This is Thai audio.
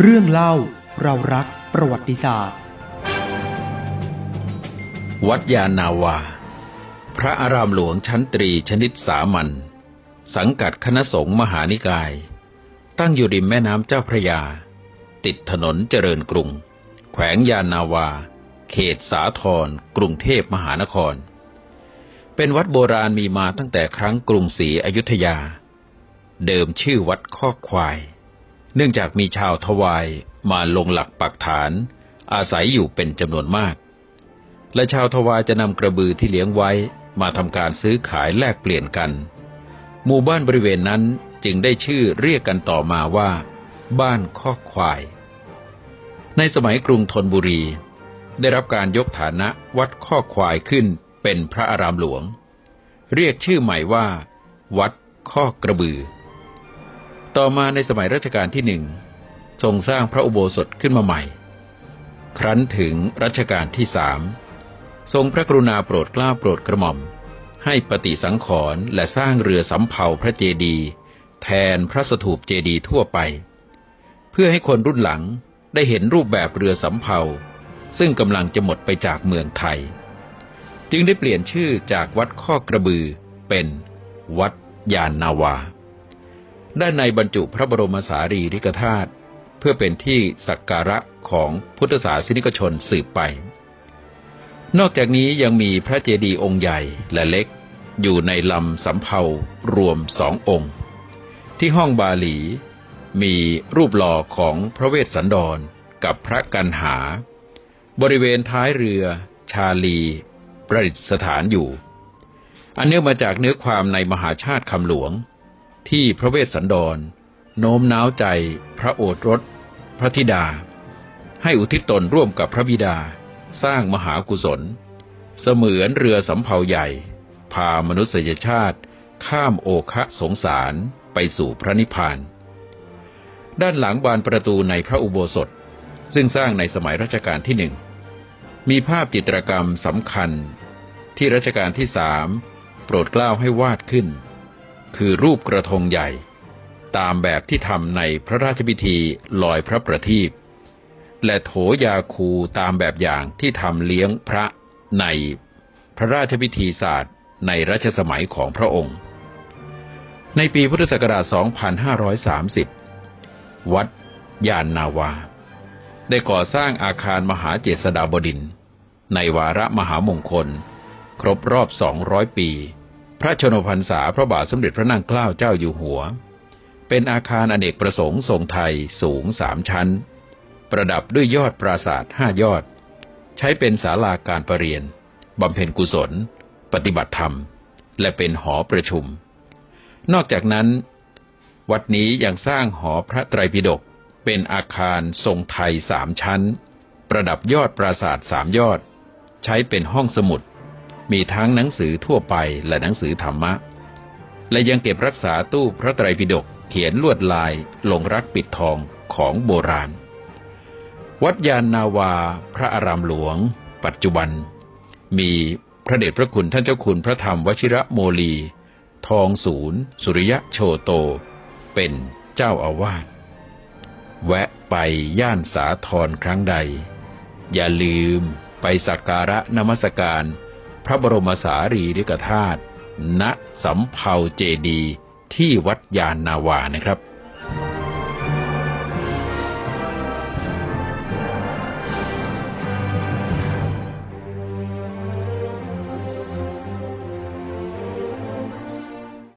เรื่องเล่าเรารักประวัติศาสตร์ วัดยานาวา พระอารามหลวงชั้นตรีชนิดสามัญสังกัดคณะสงฆ์มหานิกาย ตั้งอยู่ริมแม่น้ำเจ้าพระยา ติดถนนเจริญกรุง แขวงยานนาวา เขตสาทรกรุงเทพมหานคร เป็นวัดโบราณมีมาตั้งแต่ครั้งกรุงศรีอยุธยา เดิมชื่อวัดข้อควาย เนื่องจากมีชาวทวายมาลงหลักปักฐาน อาศัยอยู่เป็นจำนวนมาก และชาวทวายจะนำกระบือที่เลี้ยงไว้มาทำการซื้อขายแลกเปลี่ยนกัน หมู่บ้านบริเวณนั้นจึงได้ชื่อเรียกกันต่อมาว่า บ้านข้อควาย ในสมัยกรุงธนบุรี ได้รับการยกฐานะวัดข้อควายขึ้นเป็นพระอารามหลวง เรียกชื่อใหม่ว่า วัดข้อกระบือ ต่อมาในสมัยรัชกาลที่หนึ่งทรงสร้างพระอุโบสถขึ้นมาใหม่ ครั้นถึงรัชกาลที่สามทรงพระกรุณาโปรดเกล้าโปรดกระหม่อม ให้ปฏิสังขรณ์และสร้างเรือสำเภาพระเจดีย์แทนพระสถูปเจดีย์ทั่วไป เพื่อให้คนรุ่นหลังได้เห็นรูปแบบเรือสำเภา ซึ่งกำลังจะหมดไปจากเมืองไทย จึงได้เปลี่ยนชื่อจากวัดข้อกระบือเป็นวัดยานนาวา ด้านในบรรจุพระบรมสารีริกธาตุเพื่อเป็นที่สักการะของพุทธศาสนิกชนสืบไป นอกจากนี้ยังมีพระเจดีย์องค์ใหญ่และเล็ก อยู่ในลำสำเภารวมสององค์ ที่ห้องบาหลี มีรูปหล่อของพระเวสสันดรกับพระกันหา บริเวณท้ายเรือ ชาลีประดิษฐานอยู่ อันเนื่องมาจากเนื้อความในมหาชาติคำหลวง ที่พระเวสสันดร โน้มน้าวใจ พระโอษรส พระธิดา ให้อุทิศตนร่วมกับพระบิดา สร้างมหากุศล เสมือนเรือสำเภาใหญ่ พามนุษยชาติข้ามโอคะสงสารไปสู่พระนิพพาน ด้านหลังบานประตูในพระอุโบสถ ซึ่งสร้างในสมัยรัชกาลที่หนึ่ง มีภาพจิตรกรรมสำคัญ ที่รัชกาลที่สามโปรดเกล้าให้วาดขึ้น คือรูปกระทงใหญ่ ตามแบบที่ทำในพระราชพิธีลอยพระประทีปและโถยาคูตามแบบอย่างที่ทำเลี้ยงพระในพระราชพิธีศาสตร์ในรัชสมัยของพระองค์ ในปีพุทธศักราช 2530 วัดยานนาวา ได้ก่อสร้างอาคารมหาเจษฎาบดิน ในวาระมหามงคล ครบรอบ 200 ปี พระชนมพรรษาพระบาทสมเด็จพระนั่งเกล้าเจ้าอยู่หัว เป็นอาคารอเนกประสงค์ทรงไทยสูงสามชั้น ประดับด้วยยอดปราสาทห้ายอด ใช้เป็นศาลาการประเรียนบำเพ็ญกุศล ปฏิบัติธรรม และเป็นหอประชุม นอกจากนั้น วัดนี้ยังสร้างหอพระไตรปิฎกเป็นอาคารทรงไทยสามชั้น ประดับยอดปราสาทสามยอด ใช้เป็นห้องสมุด มีทั้งหนังสือทั่วไปและหนังสือธรรมะ และยังเก็บรักษาตู้พระไตรปิฎกเขียนลวดลายลงรักปิดทองของโบราณ วัดยานนาวาพระอารามหลวง ปัจจุบัน มีพระเดชพระคุณท่านเจ้าคุณพระธรรมวชิระโมลี ทองศูนย์ สุริยะโชโต เป็นเจ้าอาวาสแวะไปย่านสาทรครั้งใด อย่าลืมไปสักการะนมัสการ พระบรมสารีริกธาตุณสำเภาเจดีที่วัดยานนาวานะครับ